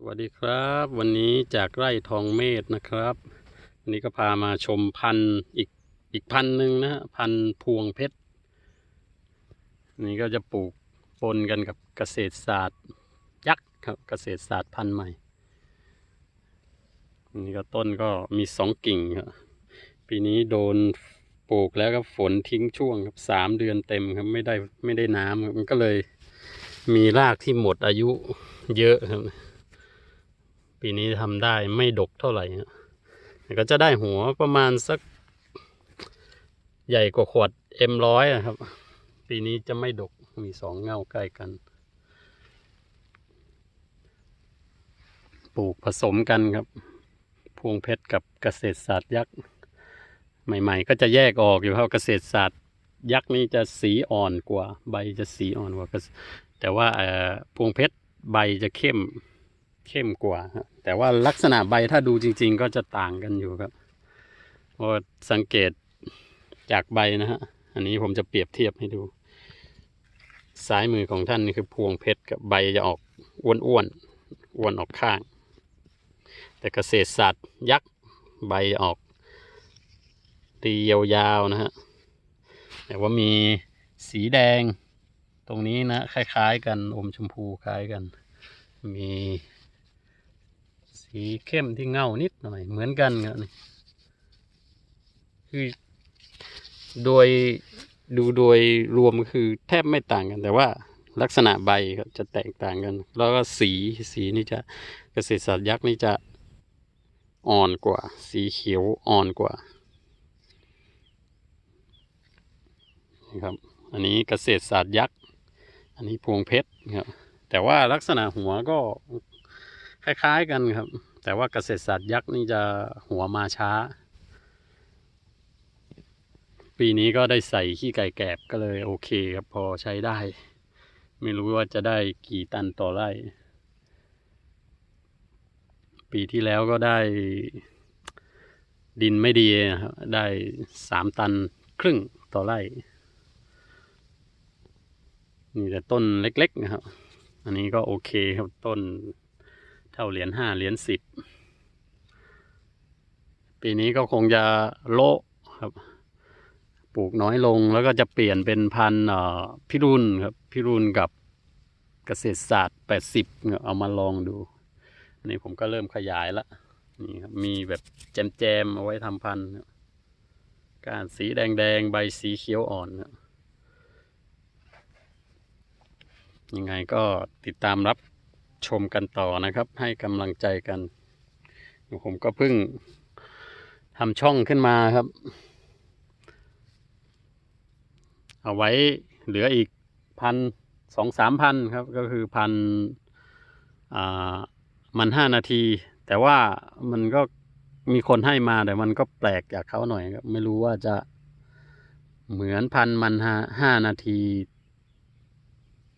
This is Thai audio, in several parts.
สวัสดีครับ วันนี้จากไร่ทองเมธนะครับวันนี้ก็พามาชมพันธุ์อีกอีกพันธุ์หนึ่งนะพันธุ์พวงเพชรนี่ก็จะปลูกปนกันกับเกษตรศาสตร์ยักษ์ครับเกษตรศาสตร์พันธุ์ใหม่นี่ก็ต้นก็มีสองกิ่งครับปีนี้โดนปลูกแล้วก็ฝนทิ้งช่วงครับสามเดือนเต็มครับไม่ได้ไม่ได้น้ำมันก็เลยมีรากที่หมดอายุเยอะครับ ปีนี้ทำได้ไม่ดกเท่าไหร่ฮะแต่ก็จะได้หัวประมาณสัก ใหญ่กว่าขวดเอ็มร้อยครับ ปีนี้จะไม่ดกมีสองเงาใกล้กัน ปลูกผสมกันครับพวงเพชรกับเกษตรศาสตร์ยักษ์ใหม่ ๆ ก็จะแยกออกอยู่ครับเกษตรศาสตร์ยักษ์นี่จะสีอ่อนกว่า ใบจะสีอ่อนกว่าแต่ว่าพวงเพชรใบจะเข้ม เข้มกว่าครับแต่ว่าลักษณะใบถ้าดูจริง ๆ ก็จะต่างกันอยู่ครับพราะว่าสังเกตจากใบนะฮะ อันนี้ผมจะเปรียบเทียบให้ดู ซ้ายมือของท่านนี่คือพวงเพชรกับใบจะออกอ้วนอ้วนๆอ้วนออกข้าง แต่เกษตรศาสตร์ยักษ์ใบออกตียาวๆนะฮะ แต่ว่ามีสีแดงตรงนี้นะ คล้าย ๆ กันอมชมพูคล้ายกัน มี สีเข้มที่เงานิดหน่อยเหมือนกันครับนี่คือ โดยดูโดยรวมคือแทบไม่ต่างกัน แต่ว่าลักษณะใบครับจะแตกต่างกัน แล้วก็สีสีนี่จะเกษตรศาสตร์ยักษ์นี่จะอ่อนกว่า สีเขียวอ่อนกว่านี่ครับอันนี้เกษตรศาสตร์ยักษ์ อันนี้พวงเพชรครับแต่ว่าลักษณะหัวก็ คล้ายๆกันครับ แต่ว่าเกษตรศาสตร์ยักษ์นี่จะหัวมาช้า ปีนี้ก็ได้ใส่ขี้ไก่แกบก็เลยโอเคครับพอใช้ได้ ไม่รู้ว่าจะได้กี่ตันต่อไร่ ปีที่แล้วก็ได้ ดินไม่ดีนะครับได้สามตันครึ่งต่อไร่นี่แต่ต้นเล็กๆนะครับ อันนี้ก็โอเคครับต้น เท่าเหรียญห้าเหรียญสิบปีนี้ก็คงจะโละครับ ปลูกน้อยลงแล้วก็จะเปลี่ยนเป็นพันธุ์พิรุณครับพิรุณกับเกษตรศาสตร์แปดสิบเอามาลองดูอันนี้ผมก็เริ่มขยายละนี่ครับมีแบบแจมๆเอาไว้ทำพันธุ์กานสีแดงๆใบสีเขียวอ่อนครับยังไงก็ติดตามรับ ชมกันต่อนะครับ ให้กำลังใจกัน ผมก็เพิ่งทำช่องขึ้นมาครับ เอาไว้เหลืออีกพันสองสามพันครับ ก็คือพันมันห้านาที แต่ว่ามันก็มีคนให้มาแต่มันก็แปลกจากเขาหน่อยครับ ไม่รู้ว่าจะเหมือนพันมันห้านาที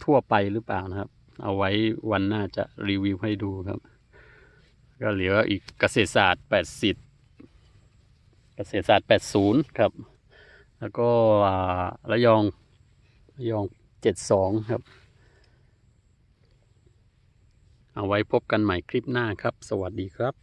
ทั่วไปหรือเปล่านะครับ เอาไว้วันหน้าจะรีวิวให้ดูครับ ก็เหลืออีกเกษตรศาสตร์แปดสิบเกษตรศาสตร์แปดศูนย์ครับ แล้วก็ระยองระยองเจ็ดสองครับ เอาไว้พบกันใหม่คลิปหน้าครับ สวัสดีครับ